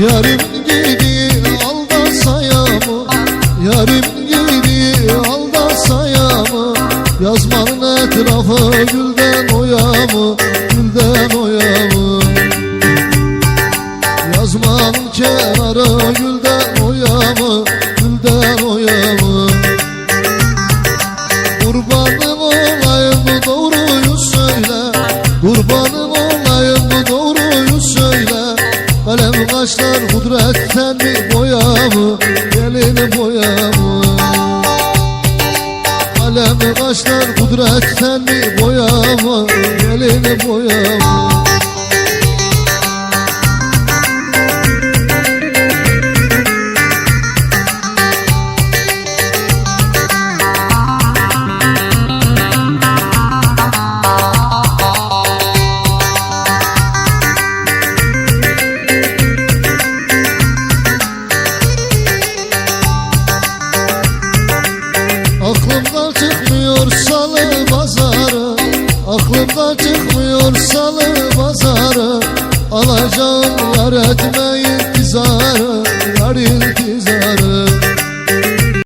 Yarim gidi aldasayamı Yarim gidi aldasayamı Yazmanın etrafı gülden oyamı Gülden oyamı Yazmanın kenarı gülden oyamı Gülden oyamı Kurbanım olayım doğruyu söyle Kurbanım kaşlar kudretten mi boya mı Gelini boya mı Kalem kaşlar kudretten mi boya mı Gelini boya Aklımdan çıkmıyor salı pazarı. Aklımdan çıkmıyor salı pazarı. Alacağım yar etmeyi